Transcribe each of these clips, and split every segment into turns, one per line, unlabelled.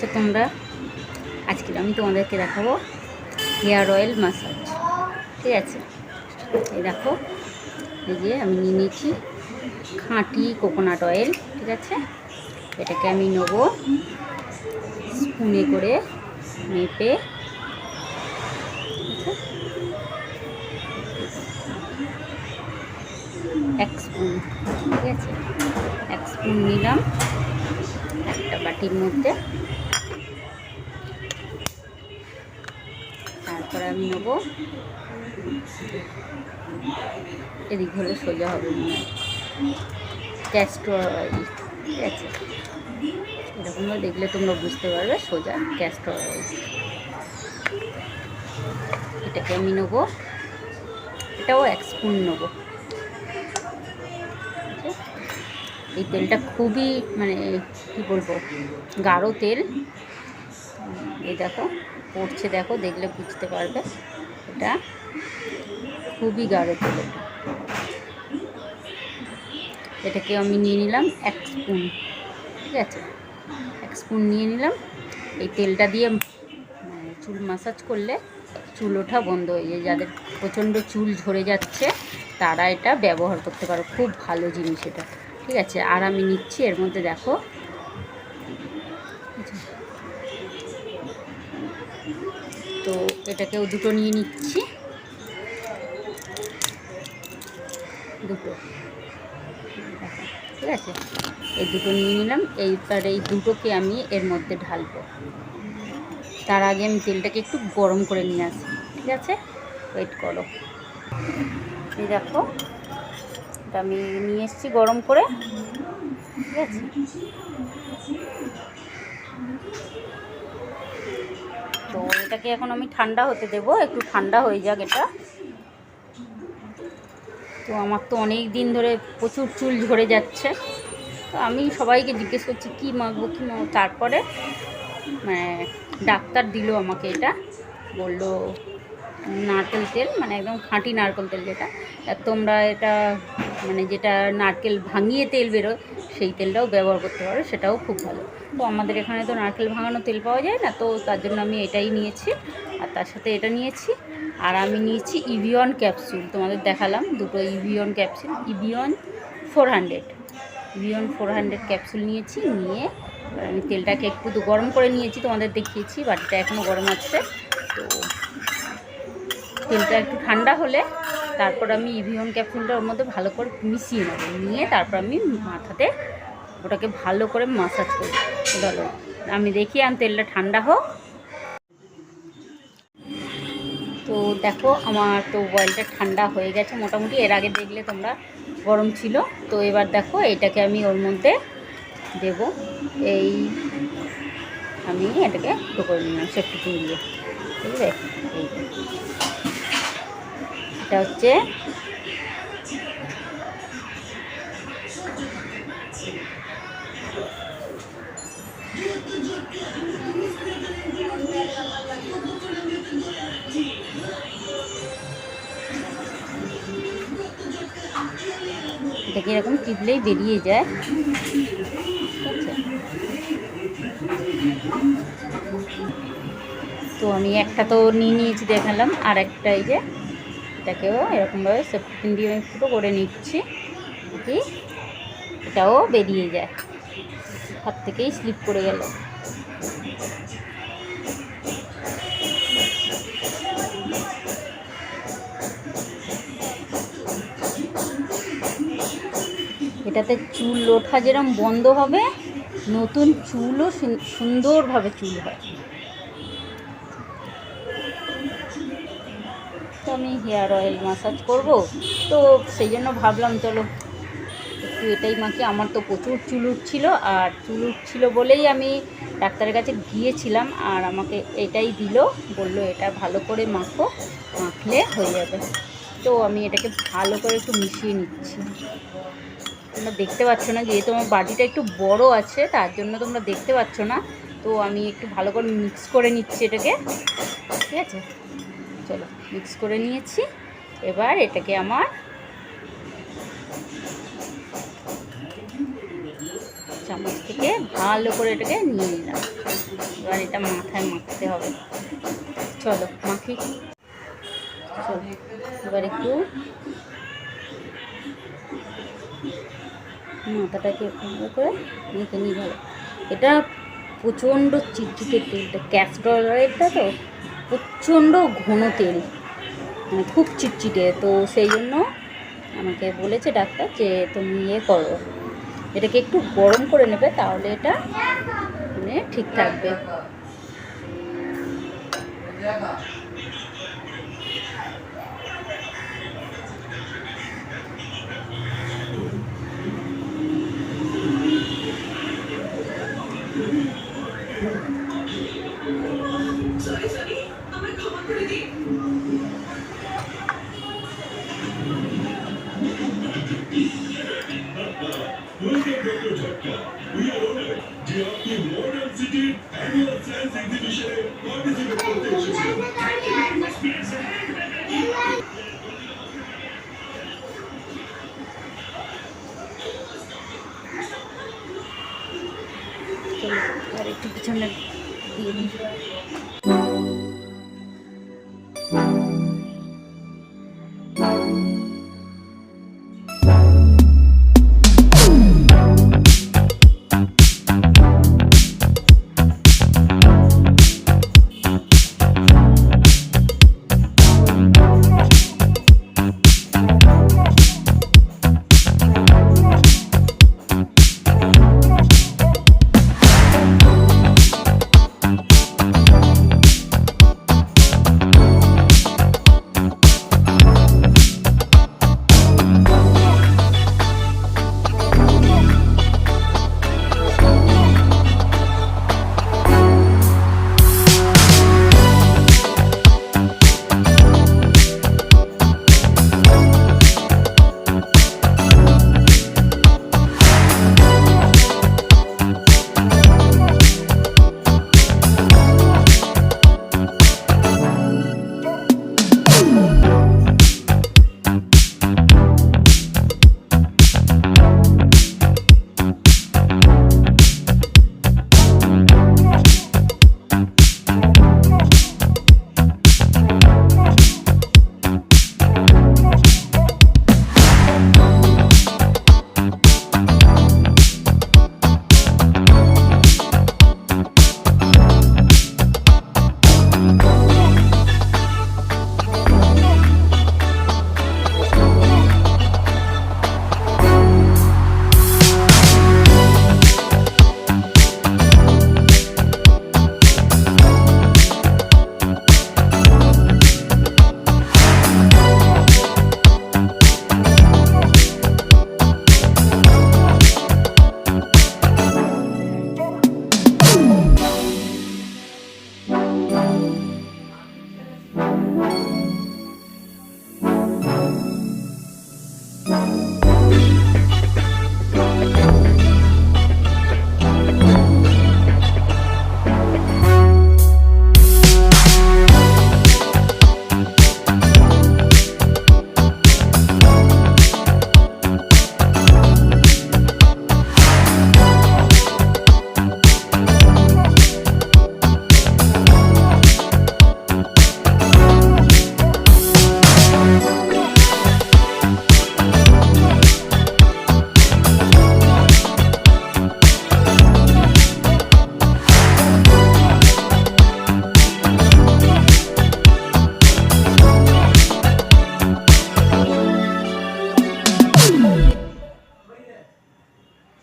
আছো তোমরা। আজকে আমি তোমাদেরকে দেখাবো হেয়ার অয়েল মাসাজ। ঠিক আছে? এই দেখো, এই যে আমি নিয়ে নিয়েছি খাঁটি কোকোনাট অয়েল, ঠিক আছে? এটাকে আমি নেব স্পুনে করে মেপে এক স্পুন, ঠিক আছে? এক স্পুন নিলাম একটা বাটির মধ্যে। তারপরে আমি নেব। এদিক হলে সোজা হবে ক্যাস্টর অয়েল ঠিক আছে। এরকমভাবে দেখলে তোমরা বুঝতে পারবে, সোজা ক্যাস্টর এটাকে আমি নেব। এটাও এক স্পুন নেব। এই তেলটা খুবই মানে কি বলব, গাঢ় তেল। এই দেখো। পড়ছে, দেখো, দেখলে বুঝতে পারবে। এটা খুবই গাঢ় তেল এটাকে আমি নিয়ে নিলাম এক স্পুন, ঠিক আছে? এক স্পুন নিয়ে নিলাম। এই তেলটা দিয়ে চুল মাসাজ করলে চুল ওঠা বন্ধ হয়ে যায়। যাদের প্রচণ্ড চুল ঝরে যাচ্ছে, তারা এটা ব্যবহার করতে পারো। খুব ভালো জিনিস এটা, ঠিক আছে? আর আমি নিচ্ছি, এর মধ্যে দেখো তো এটাকেও দুটো নিয়ে নিচ্ছি। দুটো। ঠিক আছে? এই দুটো নিয়ে নিলাম। এইবার এই দুটোকে আমি এর মধ্যে ঢালবো। তার আগে আমি তেলটাকে একটু গরম করে নিয়ে আসি। ঠিক আছে? ওয়েট করো। এই দেখো, এটা আমি নিয়ে এসেছি গরম করে। ঠিক আছে? তো এটাকে এখন আমি ঠান্ডা হতে দেব, একটু ঠান্ডা হয়ে যাক এটা। তো আমার তো অনেক দিন ধরে প্রচুর চুল ঝরে যাচ্ছে। তো আমি সবাইকে জিজ্ঞেস করছি, কী মাখবো কী মাখবো? তারপরে মানে ডাক্তার দিল আমাকে এটা। বলল, নারকেল তেল মানে একদম খাঁটি নারকেল তেল যেটা। তোমরা এটা মানে যেটা নারকেল ভাঙিয়ে তেল বেরোয় সেই তেলটাও ব্যবহার করতে পারো, সেটাও খুব ভালো। তো আমাদের এখানে তো নারকেল ভাঙানো তেল পাওয়া যায় না, তো তার জন্য আমি এটাই নিয়েছি, আর তার সাথে এটা নিয়েছি, আর আমি নিয়েছি ইভিয়ন ক্যাপসুল তোমাদের দেখালাম দুটো Evion capsule Evion four hundred Evion four hundred capsule নিয়েছি, নিয়ে আমি তেলটাকে একটু গরম করে নিয়েছি, তোমাদের দেখিয়েছি, বাটিটা এখনও গরম আছে, তো তেলটা একটু ঠান্ডা হলে তারপর আমি ইভিয়ন ক্যাপসুলটা ওর মধ্যে ভালো করে মিশিয়ে নেব। নিয়ে তারপর আমি মাথাতে ওটাকে ভালো করে মাসাজ করব। চলো, আমি দেখি আমি তেলটা ঠান্ডা হোক। তো দেখো, আমার তো বয়েলটা ঠান্ডা হয়ে গেছে মোটামুটি। এর আগে দেখলে তোমরা গরম ছিল। তো এবার দেখো, এটাকে আমি ওর মধ্যে দেব। এই আমি এটাকে করে নিলাম সেফটি দিয়ে ঠিক আছে? এই। এটা হচ্ছে এটা কীরকম টিপলেই বেরিয়ে যায়। তো আমি একটা তো নিয়ে নিয়েছি, দেখালাম। আর একটা এই যে এটাকেও এরকমভাবে সেফটিন দিয়ে আমি ফুটো করে নিচ্ছি। কি এটাও বেরিয়ে যায়। হাত থেকেই স্লিপ করে গেল। এটাতে চুল ওঠা যেরকম বন্ধ হবে, নতুন চুলও সুন্দরভাবে চুল হয়। আমি হেয়ার অয়েল মাসাজ করব। তো সেই জন্য ভাবলাম, চলো একটু এটাই মাখি। আমার তো প্রচুর চুল উঠছিল, আর চুল উঠছিল বলেই আমি ডাক্তারের কাছে গিয়েছিলাম, আর আমাকে এটাই দিল, বলল এটা ভালো করে মাখো, মাখলে হয়ে যাবে। তো আমি এটাকে ভালো করে একটু মিশিয়ে নিচ্ছি। তোমরা দেখতে পাচ্ছ না, যেহেতু আমার বাটিটা একটু বড় আছে, তার জন্য তোমরা দেখতে পাচ্ছ না। তো আমি একটু ভালো করে মিক্স করে নিচ্ছি এটাকে। ঠিক আছে? চলো। মিক্স করে নিয়েছি। এবার এটাকে আমার চামচ থেকে ভালো করে এটাকে নিয়ে নিলাম। এবার এটা মাথায় মাখতে হবে। চলো, মাখি। চলো, এবার একটু মাথাটাকে ভালো করে মেখে নিই ভালো। এটা প্রচণ্ড চিটচিটে তেলটা ক্যাস্টর অয়েলটা তো প্রচণ্ড ঘন তেল। মানে খুব চিটচিটে, তো সেই জন্য আমাকে বলেছে ডাক্তার যে তুমি ইয়ে করো, এটাকে একটু গরম করে নেবে তাহলে এটা মানে ঠিক থাকবে। চলো আর একটু পিছনে দিয়ে দিই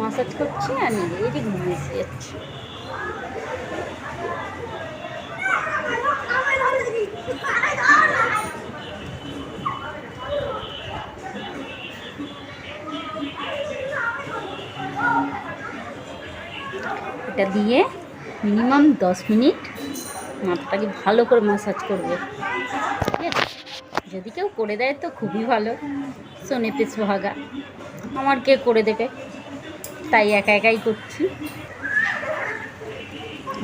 ম্যাসাজ করছি আর নিজে যে ঘুমিয়ে যাচ্ছি। এটা দিয়ে মিনিমাম দশ মিনিট মাথাটাকে ভালো করে ম্যাসাজ করবে। ঠিক আছে? যদি কেউ করে দেয় তো খুবই ভালো। শোনে পে সোহাগা আমার কে করে দেবে? তাই একা একাই করছি।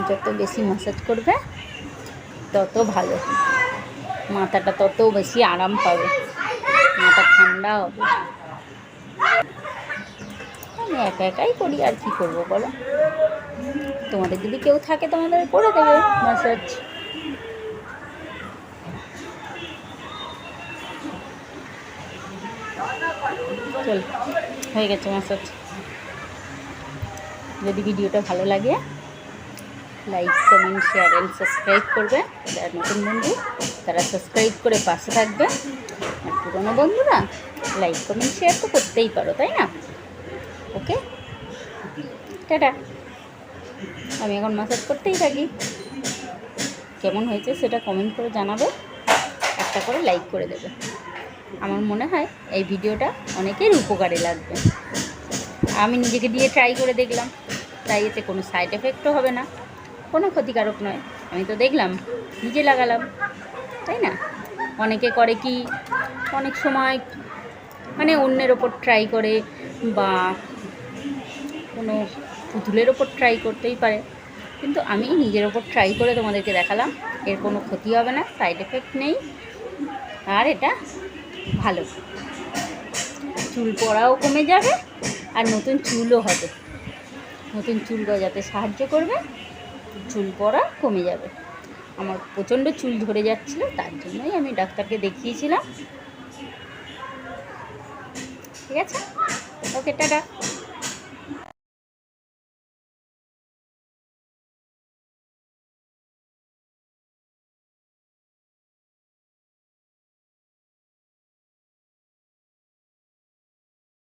যত বেশি ম্যাসাজ করবে, তত ভালো। মাথাটা তত বেশি আরাম পাবে। মাথা ঠান্ডা হবে। আমি একা একাই করি, আর কি করব বলো? তোমাদের যদি কেউ থাকে, তোমাদের করে দেবে ম্যাসাজ চল, হয়ে গেছে ম্যাসাজ যদি ভিডিওটা ভালো লাগে like comment share and subscribe করবে। যারা নতুন বন্ধু, তারা সাবস্ক্রাইব করে পাশে থাকবে। আর পুরনো বন্ধুরা লাইক কমেন্ট শেয়ার তো করতেই পারো, তাই না? ওকে? টাটা। আমি এখন মাসাজ করতেই থাকি। কেমন হয়েছে সেটা কমেন্ট করে জানাবে। একটা করে লাইক করে দেবে। আমার মনে হয় এই ভিডিওটা অনেকের উপকারে লাগবে। আমি নিজেকে দিয়ে ট্রাই করে দেখলাম। তাই এতে কোনো সাইড এফেক্টও হবে না। কোনো ক্ষতিকারক নয়। আমি তো দেখলাম, নিজে লাগালাম, তাই না? অনেকে করে কি, অনেক সময় মানে অন্যের ওপর ট্রাই করে বা কোনো পুতুলের ওপর ট্রাই করতেই পারে। কিন্তু আমি নিজের ওপর ট্রাই করে তোমাদেরকে দেখালাম, এর কোনো ক্ষতি হবে না সাইড এফেক্ট নেই। আর এটা ভালো। চুল পড়াও কমে যাবে, আর নতুন চুলও হবে। নতুন চুল গজাতে সাহায্য করবে, চুল পড়া কমে যাবে। আমার প্রচণ্ড চুল ধরে যাচ্ছিল, তার জন্যই আমি ডাক্তারকে দেখিয়েছিলাম। ঠিক আছে? Okay, tata.